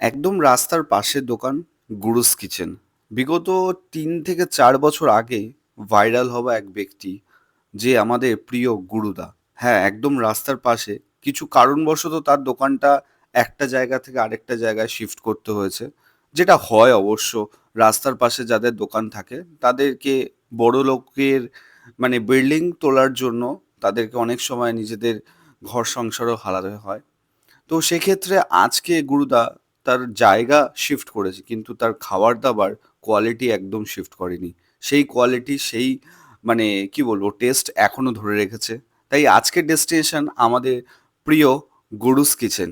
একদম রাস্তার পাশের দোকান, গুরুস কিচেন। বিগত তিন থেকে চার বছর আগে ভাইরাল হওয়া এক ব্যক্তি, যে আমাদের প্রিয় গুরুদা। হ্যাঁ একদম রাস্তার পাশে। কিছু কারণবশত তার দোকানটা একটা জায়গা থেকে আরেকটা জায়গায় শিফট করতে হয়েছে, যেটা হয় অবশ্য। রাস্তার পাশে যাদের দোকান থাকে, তাদেরকে বড় লোকের মানে বিল্ডিং তোলার জন্য তাদেরকে অনেক সময় নিজেদের ঘর সংসারও হারাতে হয়। তো সেক্ষেত্রে আজকে গুরুদা তার জায়গা শিফট করেছে, কিন্তু তার খাবার দাবার কোয়ালিটি একদম শিফট করেনি। সেই কোয়ালিটি সেই মানে কি বলব টেস্ট এখনও ধরে রেখেছে। তাই আজকের ডেস্টিনেশন আমাদের প্রিয় গুরুস কিচেন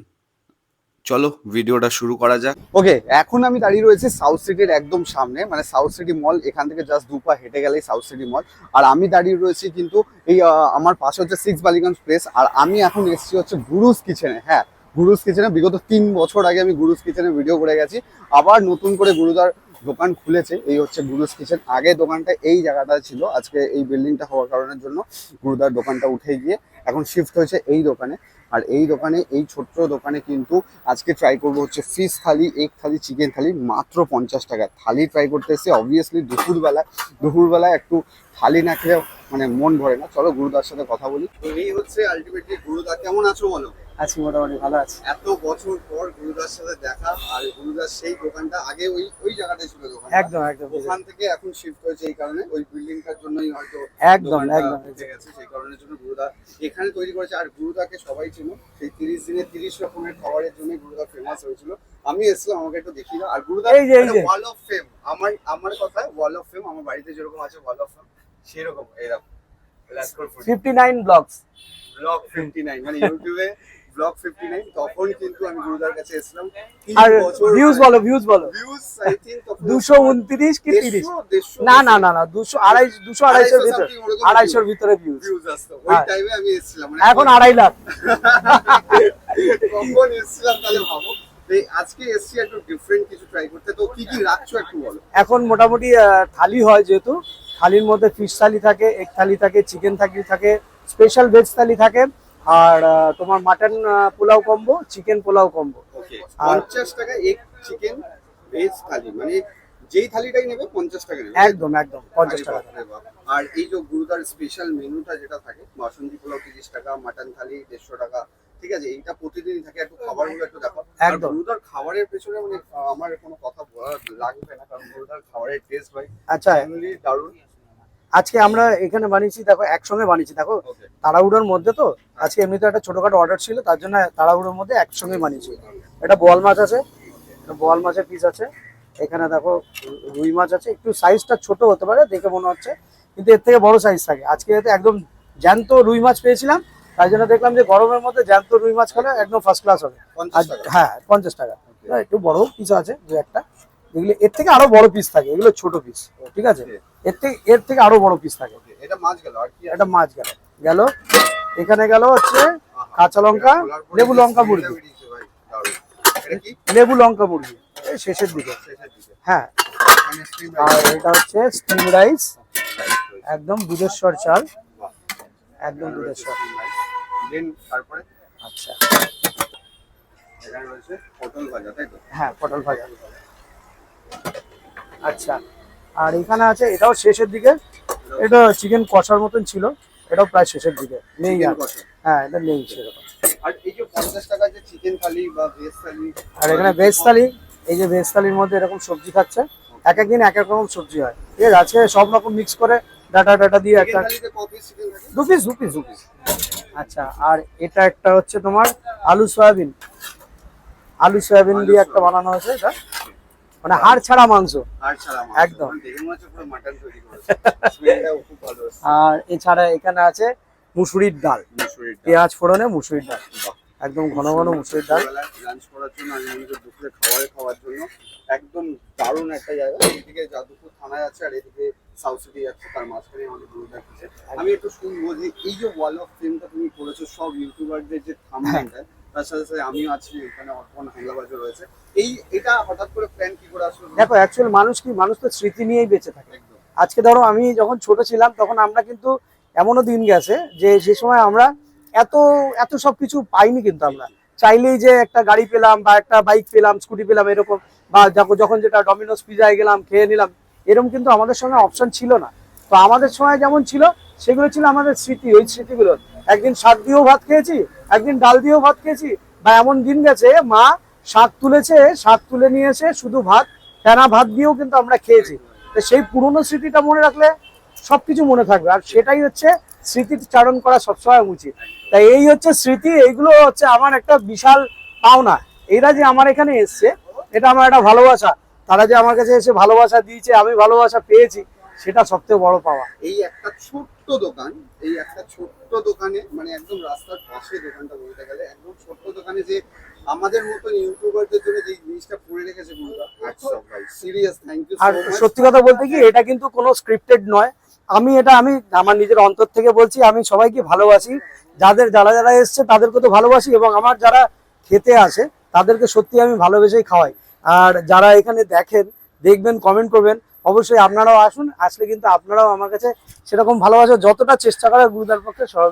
চলো ভিডিওটা শুরু করা যাক। ওকে এখন আমি দাঁড়িয়ে রয়েছি সাউথ সিটির একদম সামনে মানে সাউথ সিটি মল এখান থেকে জাস্ট দু পা হেঁটে গেলেই সাউথ সিটি মল আর আমি দাঁড়িয়ে রয়েছি কিন্তু এই আমার পাশে হচ্ছে সিক্স বালিগঞ্জ প্লেস আর আমি এখন এসেছি হচ্ছে গুরুস কিচেনে হ্যাঁ। গুরুস কিচেনে, বিগত তিন বছর আগে আমি গুরুস কিচেনে ভিডিও করে গেছি। আবার নতুন করে গুরুদার দোকান খুলেছে, এই হচ্ছে গুরুস কিচেন। আগে দোকানটা এই জায়গাটা ছিল, আজকে এই বিল্ডিংটা হওয়ার কারণের জন্য গুরুদার দোকানটা উঠে গিয়ে এখন শিফট হয়েছে এই দোকানে। আর এই দোকানে, এই ছোট্ট দোকানে কিন্তু আজকে ট্রাই করব হচ্ছে fish thali egg thali chicken thali, মাত্র পঞ্চাশ টাকা। থালি ট্রাই করতে এসে অবভিয়াসলি দুপুরবেলা দুপুরবেলা একটু থালি না খেলে মানে মন ভরে না। চলো গুরুদার সাথে কথা বলি। এই হচ্ছে আলটিমেটলি গুরুদা কেমন আছো বলো? আছি মোটামুটি ভালো আছি। এত বছর পর গুরুদার সাথে দেখা আর গুরুদার সেই দোকানটা আগে ওই ওই জায়গাটায় ছিল দোকান একদম একদম। ওখান থেকে এখন শিফট হয়েছে এই কারণে ওই বিল্ডিংটার জন্যই হয়তো একদম একদম গেছে সেই কারণের জন্য গুরুদা এখানে তৈরি করেছে। আর গুরুদাকে সবাই ছিল সেই তিরিশ দিনে তিরিশ রকমের খাবারের জন্য গুরুদা ফেমাস হয়েছিল। আমি এসলাম আমাকে একটু দেখি না আর গুরুদা। ওয়াল অফ ফেম আমার আমার কথায় ওয়াল অফ ফেম আমার বাড়িতে যেরকম আছে ওয়াল অফ ফেম সেরকম এরকম fifty nine vlogs vlog fifty nine মানে ইউটিউবে ব্লগ ফিফটি নাইন তখন কিন্তু আমি গুরুদার কাছে এসলাম আর ভিউজ বলো ভিউজ বলো। ভিউজ আই থিঙ্ক দুশো উনত্রিশ কি তিরিশ? না না না না দুশো আড়াই দুশো আড়াইশোর ভিতরে something আড়াইশোর ভিতরে ভিউজ ভিউজ আসতো। ওই হ্যাঁ। টাইমে আমি এসেছিলাম মানে এখন আড়াই লাখ। কখন এসেছিলাম তাহলে ভাবো। আজকে এসছি একটু ডিফারেন্ট কিছু ট্রাই করতে। তো কি কি রাখছো একটু বলো। এখন মোটামুটি থালি হয় যেহেতু থালির মধ্যে ফিশ থালি থাকে এগ থালি থাকে চিকেন থালি থাকে স্পেশাল ভেজ থালি থাকে আর তোমার mutton pulao combo chicken pulao combo পঞ্চাশ টাকা এক চিকেন ভেজ থালি মানে যেই থালিটাই নেবে পঞ্চাশ টাকা নেবে। একদম একদম পঞ্চাশ টাকা। আর এই যে গুরুদার স্পেশাল মেনুটা যেটা থাকে বাসন্তী পোলাও তিরিশ টাকা মাটন থালি দেড়শো টাকা ঠিক আছে এইটা প্রতিদিনই থাকে একটু খাবারগুলো একটু দেখো একদম। গুরুদার খাবারের পেছনে মানে আমার কোনো কথা লাগবে না কারণ গুরুদার খাবারের টেস্ট ভাই আচ্ছা। দারুণ। আজকে আমরা এখানে বানিয়েছি দেখো একসঙ্গে বানিয়েছি দেখো তাড়াহুড়োর মধ্যে তো আজকে এমনিতে একটা ছোটখাটো অর্ডার ছিল তার জন্য তাড়াহুড়োর মধ্যে একসঙ্গে বানিয়েছি। এটা বোয়াল মাছ আছে এটা বোয়াল মাছের পিস আছে এখানে দেখো রুই মাছ আছে একটু সাইজটা ছোট হতে পারে দেখে মনে হচ্ছে কিন্তু এর থেকে বড় সাইজ থাকে। আজকে একদম জ্যান্ত রুই মাছ পেয়েছিলাম তাই জন্য দেখলাম যে গরমের মধ্যে জ্যান্ত রুই মাছ খেলে একদম ফার্স্ট ক্লাস হবে। হ্যাঁ পঞ্চাশ টাকা। একটু বড় পিস আছে দু একটা। এগুলো এর থেকে আরও বড় পিস থাকে এগুলো ছোট পিস ঠিক আছে? এর থেকে এর থেকে আরও বড় পিস থাকে। এটা মাছ গেল আর কি এটা মাছ গেল। গেল এখানে গেল হচ্ছে কাঁচা লঙ্কা লেবু লঙ্কা মুরগি লেবু লঙ্কা মুরগি এই শেষের দিকে। হ্যাঁ। আর এটা হচ্ছে স্টিম রাইস একদম দুধেশ্বর চাল। একদম দুধেশ্বর Then তারপরে আচ্ছা। এখানে রয়েছে পটল ভাজা তাই তো? হ্যাঁ পটল ভাজা। আচ্ছা আর এখানে আছে এটাও শেষের দিকে। এটা চিকেন কষার মতন ছিল এটাও প্রায় শেষের দিকে। নেই। হ্যাঁ এটা নেই সেরকম। আর এই যে পঞ্চাশ টাকা যে চিকেন থালি বা ভেজ থালি আর এখানে ভেজ থালি এই যে ভেজ থালির মধ্যে এরকম সবজি থাকছে এক এক দিন এক এক রকম সবজি হয়। ঠিক আছে সব রকম মিক্স করে ডাটা ডাটা দিয়ে একটা দু পিস দু পিস দু পিস আচ্ছা আর এটা একটা হচ্ছে তোমার আলু সয়াবিন। আলু সয়াবিন দিয়ে একটা বানানো হয়েছে এটা? মানে হাড় ছাড়া মাংস। একদম। আর এছাড়া এখানে আছে মুসুরির ডাল। পেঁয়াজ ফোড়নে মুসুরির ডাল। একদম ঘন ঘন মুসুরির ডাল। লাঞ্চ করার জন্য আমি দুপুরে খাবারে খাওয়ার জন্য একদম দারুণ একটা জায়গা। এদিকে যাদবপুর থানায় আছে আর এদিকে সাউথ সিটি যাচ্ছে তার মাঝখানে আমাদের গুরুদার কিচেন আমি একটু শুনব যে এই যে ওয়াল অফ ফেমটা তুমি করেছ সব ইউটিউবারদের যে থামনেলটা তার সাথে সাথে আমিও আছি এখানে অর্পণ হাঙ্গাবাজও রয়েছে। এই এটা হঠাৎ করে প্ল্যান কি করে আসলো? দেখো অ্যাকচুয়াল মানুষ কি মানুষ তো স্মৃতি নিয়েই বেঁচে থাকে। আজকে ধরো আমি যখন ছোট ছিলাম তখন আমরা কিন্তু এমনও দিন গেছে যে সে সময় আমরা এত এত সব কিছু পাইনি কিন্তু আমরা। চাইলেই যে একটা গাড়ি পেলাম বা একটা বাইক পেলাম স্কুটি পেলাম এরকম বা যখন- যখন যেটা ডমিনোস পিজায় গেলাম খেয়ে নিলাম এরকম কিন্তু আমাদের সঙ্গে অপশন ছিল না। তো আমাদের সময় যেমন ছিল, সেগুলো ছিল আমাদের স্মৃতি, ওই স্মৃতিগুলো। একদিন শাক দিয়েও ভাত খেয়েছি, একদিন ডাল দিয়েও ভাত খেয়েছি, বা এমন দিন গেছে, মা শাক তুলেছে, শাক তুলে নিয়ে এসে শুধু ভাত, ফেনা ভাত দিয়েও কিন্তু আমরা খেয়েছি। তো সেই পুরনো স্মৃতিটা মনে রাখলে সবকিছু মনে থাকবে। আর সেটাই হচ্ছে স্মৃতি চারণ করা সবসময় উচিত। তাই এই হচ্ছে স্মৃতি, এইগুলো হচ্ছে আমার একটা বিশাল পাওনা। এরা যে আমার এখানে এসছে, এটা আমার একটা ভালোবাসা। তারা যে আমার কাছে এসে ভালোবাসা দিয়েছে আমি ভালোবাসা পেয়েছি সেটা সবথেকে বড় পাওয়া। এই একটা ছোট্ট দোকান এই একটা ছোট্ট দোকানে মানে একদম রাস্তার পাশে দোকানটা বলতে গেলে একদম ছোট্ট দোকানে যে আমাদের মতন ইউটিউবারদের জন্য যে জিনিসটা করে রেখেছে সিরিয়াস থ্যাংক ইউ আর সত্যি কথা বলতে কি এটা কিন্তু কোনো স্ক্রিপ্টেড নয়। আমি এটা আমি আমার নিজের অন্তর থেকে বলছি আমি সবাইকে ভালোবাসি। যাদের যারা যারা এসছে তাদেরকে তো ভালোবাসি এবং আমার যারা খেতে আসে তাদেরকে সত্যি আমি ভালোবেসেই খাওয়াই। আর যারা এখানে দেখেন দেখবেন কমেন্ট করবেন অবশ্যই আপনারাও আসুন আসলে কিন্তু আপনারাও আমার কাছে সেরকম ভালোবাসা যতটা চেষ্টা করার গুরুদার পক্ষে সব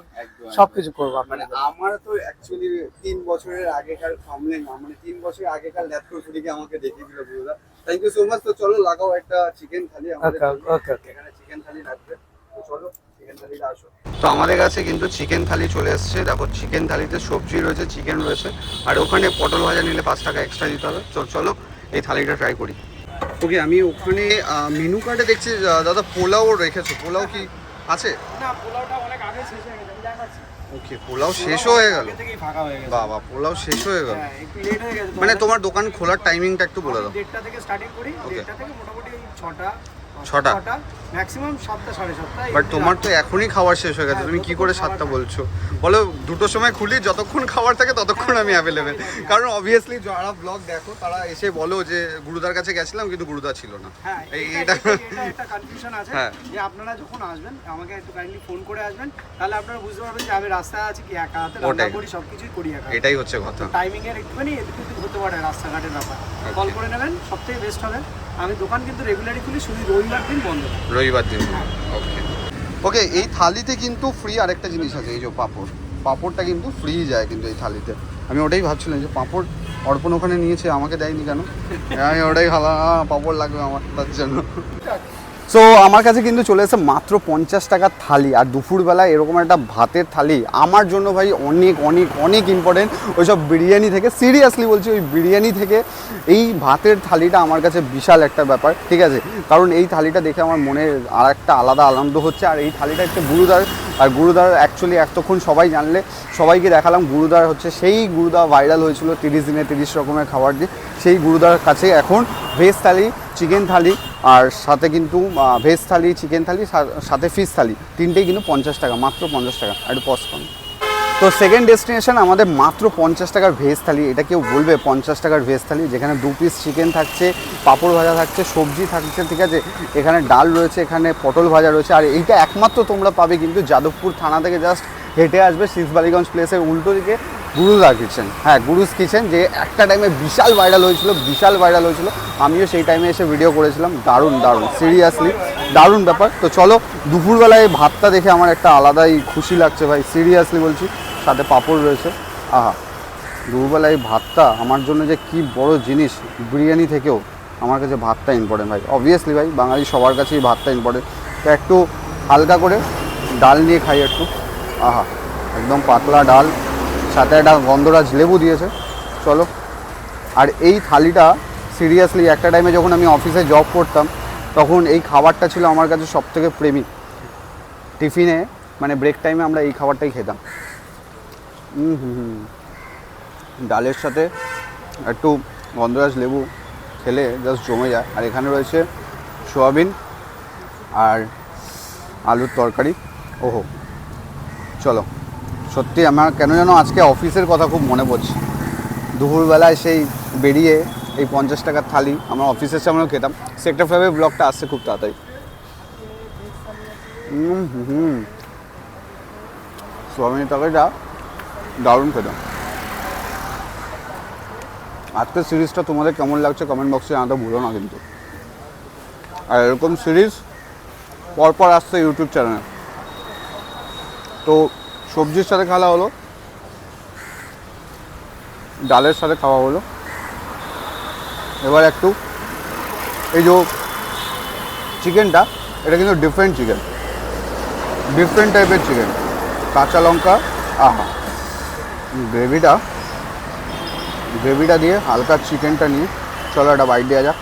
সবকিছু করব মানে আমার তো অ্যাকচুয়ালি তিন বছরের আগেকার সামনে না মানে তিন বছরের আগেকার ল্যাপটপ ফুডিকে আমাকে দেখিয়ে দিল Guruda. Thank you so much তো চলো লাগাও একটা চিকেন থালি আমাদের ওকে ওকে চিকেন থালি লাগবে তো চলো। তো আমাদের কাছে কিন্তু চিকেন থালি চলে এসেছে। দেখো চিকেন থালিতে সবজি রয়েছে চিকেন রয়েছে। আর ওখানে পটল ভাজা নিলে পাঁচ টাকা এক্সট্রা দিতে হবে। তো চলো এই থালিটা ট্রাই করি। ওকে আমি ওখানে মেনু কার্ডে দেখছি দাদা পোলাও রেখেছো। পোলাও কি আছে? না পোলাওটা অনেক আগে শেষ হয়ে গেছে ওকে পোলাও শেষ হয়ে গেল। বাবা পোলাও শেষ হয়ে গেল। হ্যাঁ মানে তোমার দোকান খোলার টাইমিংটা একটু বলে দাও। দেড়টা থেকে স্টার্টিং করি। দেড়টা থেকে মোটামুটি ছটা। ছটা? ম্যাক্সিমাম সাতটা সাড়ে সাতটা বাট তোমার তো এখনই খাবার শেষ হয়ে গেছে। তুমি কি করে সাতটা বলছো? বলো দুটোর সময় খুলি যতক্ষণ খাবার থাকে ততক্ষণ আমি অ্যাভেলেবেল কারণ অবভিয়াসলি যারা ব্লগ দেখো তারা এসে বলো যে গুরুদার কাছে গেছিলাম কিন্তু গুরুদা ছিল না। হ্যাঁ এটা একটা কনফিউশন আছে হ্যাঁ। যে আপনারা যখন আসবেন আমাকে একটু কাইন্ডলি ফোন করে আসবেন তাহলে আপনারা বুঝতে পারবেন যে আমি রাস্তায় আছি কি একা হাতে রান্না। করি সবকিছুই করি একা এটাই হচ্ছে কথা। টাইমিং এর একটুখানি ওদিক হতে পারে রাস্তাঘাটের ব্যাপার। কল করে নেবেন সব থেকে বেস্ট হবে। আমি দোকান কিন্তু রেগুলারই খুলি শুধু রবিবার দিন বন্ধ রবিবার দিন। ওকে ওকে এই থালিতে কিন্তু ফ্রি আরেকটা জিনিস আছে এই যে পাঁপড়। পাঁপড়টা কিন্তু ফ্রি যায় কিন্তু এই থালিতে। আমি ওটাই ভাবছিলাম যে পাঁপড় অর্পণ ওখানে নিয়েছে আমাকে দেয়নি কেন? আমি ওটাই ভালো পাঁপড় লাগবে আমার তার জন্য। সো আমার কাছে কিন্তু চলে এসেছে মাত্র পঞ্চাশ টাকার থালি আর দুপুরবেলা এরকম একটা ভাতের থালি। আমার জন্য ভাই অনেক অনেক অনেক ইম্পর্টেন্ট ওইসব বিরিয়ানি থেকে সিরিয়াসলি বলছি, ওই বিরিয়ানি থেকে এই ভাতের থালিটা আমার কাছে বিশাল একটা ব্যাপার, ঠিক আছে? কারণ এই থালিটা দেখে আমার মনে আর একটা আলাদা আনন্দ হচ্ছে। আর এই থালিটা একটা গুরুদার। আর গুরুদার অ্যাকচুয়ালি এতক্ষণ সবাই জানলে, সবাইকে দেখালাম গুরুদার হচ্ছে সেই গুরুদা ভাইরাল হয়েছিল তিরিশ দিনে তিরিশ রকমের খাবার দিয়ে। সেই গুরুদার কাছে এখন ভেজ থালি চিকেন থালি আর সাথে কিন্তু ভেজ থালি চিকেন থালি সাথে ফিশ থালি। তিনটেই কিন্তু পঞ্চাশ টাকা, মাত্র পঞ্চাশ টাকা একটু পজ করুন। তো সেকেন্ড ডেস্টিনেশন আমাদের মাত্র পঞ্চাশ টাকার ভেজ থালি, এটা কেউ বলবে, পঞ্চাশ টাকার ভেজ থালি, যেখানে দু পিস চিকেন থাকছে, পাঁপড় ভাজা থাকছে, সবজি থাকছে, ঠিক আছে? এখানে ডাল রয়েছে, এখানে পটল ভাজা রয়েছে, আর এইটা একমাত্র তোমরা পাবে কিন্তু যাদবপুর থানা থেকে জাস্ট হেঁটে আসবে শিলবালিগঞ্জ প্লেসের উল্টো দিকে গুরুদা কিচেন হ্যাঁ গুরুজ কিচেন যে একটা টাইমে বিশাল ভাইরাল হয়েছিল, বিশাল ভাইরাল হয়েছিল। আমিও সেই টাইমে এসে ভিডিও করেছিলাম। দারুণ দারুণ সিরিয়াসলি দারুণ ব্যাপার। তো চলো, দুপুরবেলায় ভাতটা দেখে আমার একটা আলাদাই খুশি লাগছে ভাই। সিরিয়াসলি বলছি, সাথে পাঁপড় রয়েছে। আহা, দুপুরবেলায় ভাতটা আমার জন্য যে কি বড় জিনিস, বিরিয়ানি থেকেও আমার কাছে ভাতটা ইম্পর্টেন্ট ভাই। অবভিয়াসলি ভাই, বাঙালি সবার কাছেই ভাতটা ইম্পর্টেন্ট তো একটু হালকা করে ডাল নিয়ে খাই একটু। আহা, একদম পাতলা ডাল, সাথে একটা গন্ধরাজ লেবু দিয়েছে। চলো। আর এই থালিটা সিরিয়াসলি একটা টাইমে যখন আমি অফিসে জব করতাম, তখন এই খাবারটা ছিল আমার কাছে সব থেকে প্রেমিক টিফিনে মানে ব্রেক টাইমে আমরা এই খাবারটাই খেতাম। হুম হুম ডালের সাথে একটু গন্ধরাজ লেবু খেলে জাস্ট জমে যায়। আর এখানে রয়েছে সোয়াবিন আর আলুর তরকারি। ওহো। চলো। সত্যি আমার কেন যেন আজকে অফিসের কথা খুব মনে পড়ছে। দুপুরবেলায় সেই বেরিয়ে এই পঞ্চাশ টাকার থালি আমার অফিসের সামনেও খেতাম। সেক্টর ফাইভে ব্লগটা আসছে খুব তাড়াতাড়ি। হুম হুম। দারুণ খেতাম। আজকের সিরিজটা তোমাদের কেমন লাগছে কমেন্ট বক্সে জানাতে ভুলো না কিন্তু। আর এরকম সিরিজ পরপর আসছে ইউটিউব চ্যানেলে তো সবজির সাথে খাওয়া হলো। ডালের সাথে খাওয়া হলো। এবার একটু এই যে চিকেনটা, এটা কিন্তু ডিফারেন্ট চিকেন ডিফারেন্ট টাইপের চিকেন কাঁচা লঙ্কা, আহা। গ্রেভিটা গ্রেভিটা দিয়ে হালকা চিকেনটা নিয়ে চলো একটা বাইট দেওয়া যাক।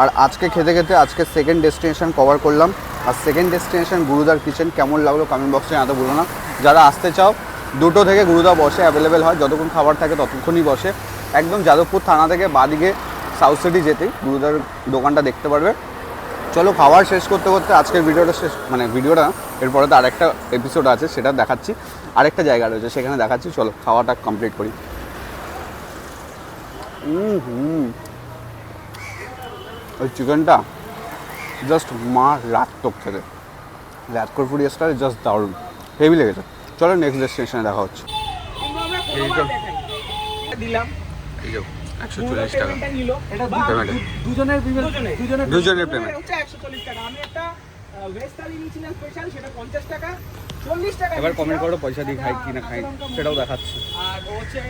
আর আজকে খেতে খেতে আজকে সেকেন্ড ডেস্টিনেশন কভার করলাম। আর সেকেন্ড ডেস্টিনেশন গুরুদার কিচেন কেমন লাগল কমেন্ট বক্সে জানাতে ভুলো না। যারা আসতে চাও, দুটো থেকে গুরুদা বসে অ্যাভেলেবেল হয়, যতক্ষণ খাবার থাকে ততক্ষণই বসে। একদম যাদবপুর থানা থেকে বাদিকে সাউথ সিটি যেতেই গুরুদার দোকানটা দেখতে পারবে। চলো খাবার শেষ করতে করতে আজকের ভিডিওটা শেষ মানে ভিডিওটা এরপরে তো আরেকটা এপিসোড আছে, সেটা দেখাচ্ছি। আরেকটা জায়গা রয়েছে, সেখানে দেখাচ্ছি, চলো খাওয়াটা কমপ্লিট করি। হুম। ওই চিকেনটা জাস্ট মা রাত রাত্তক খেতে। রাতকর ফুডি স্টার জাস্ট দারুণ। হেভি লেগেছে। চলো নেক্সট ডেস্টিনেশনে দেখা হচ্ছে। দিলাম। একশো চল্লিশ টাকা. দুজনের পেমেন্ট হচ্ছে একশো চল্লিশ টাকা। আমি একটা ভেজ থালি নিয়েছিলাম স্পেশাল সেটা পঞ্চাশ টাকা। এবার কমেন্ট করো পয়সা দিয়ে খাই কি না খাই সেটাও। দেখাচ্ছি। আর হচ্ছে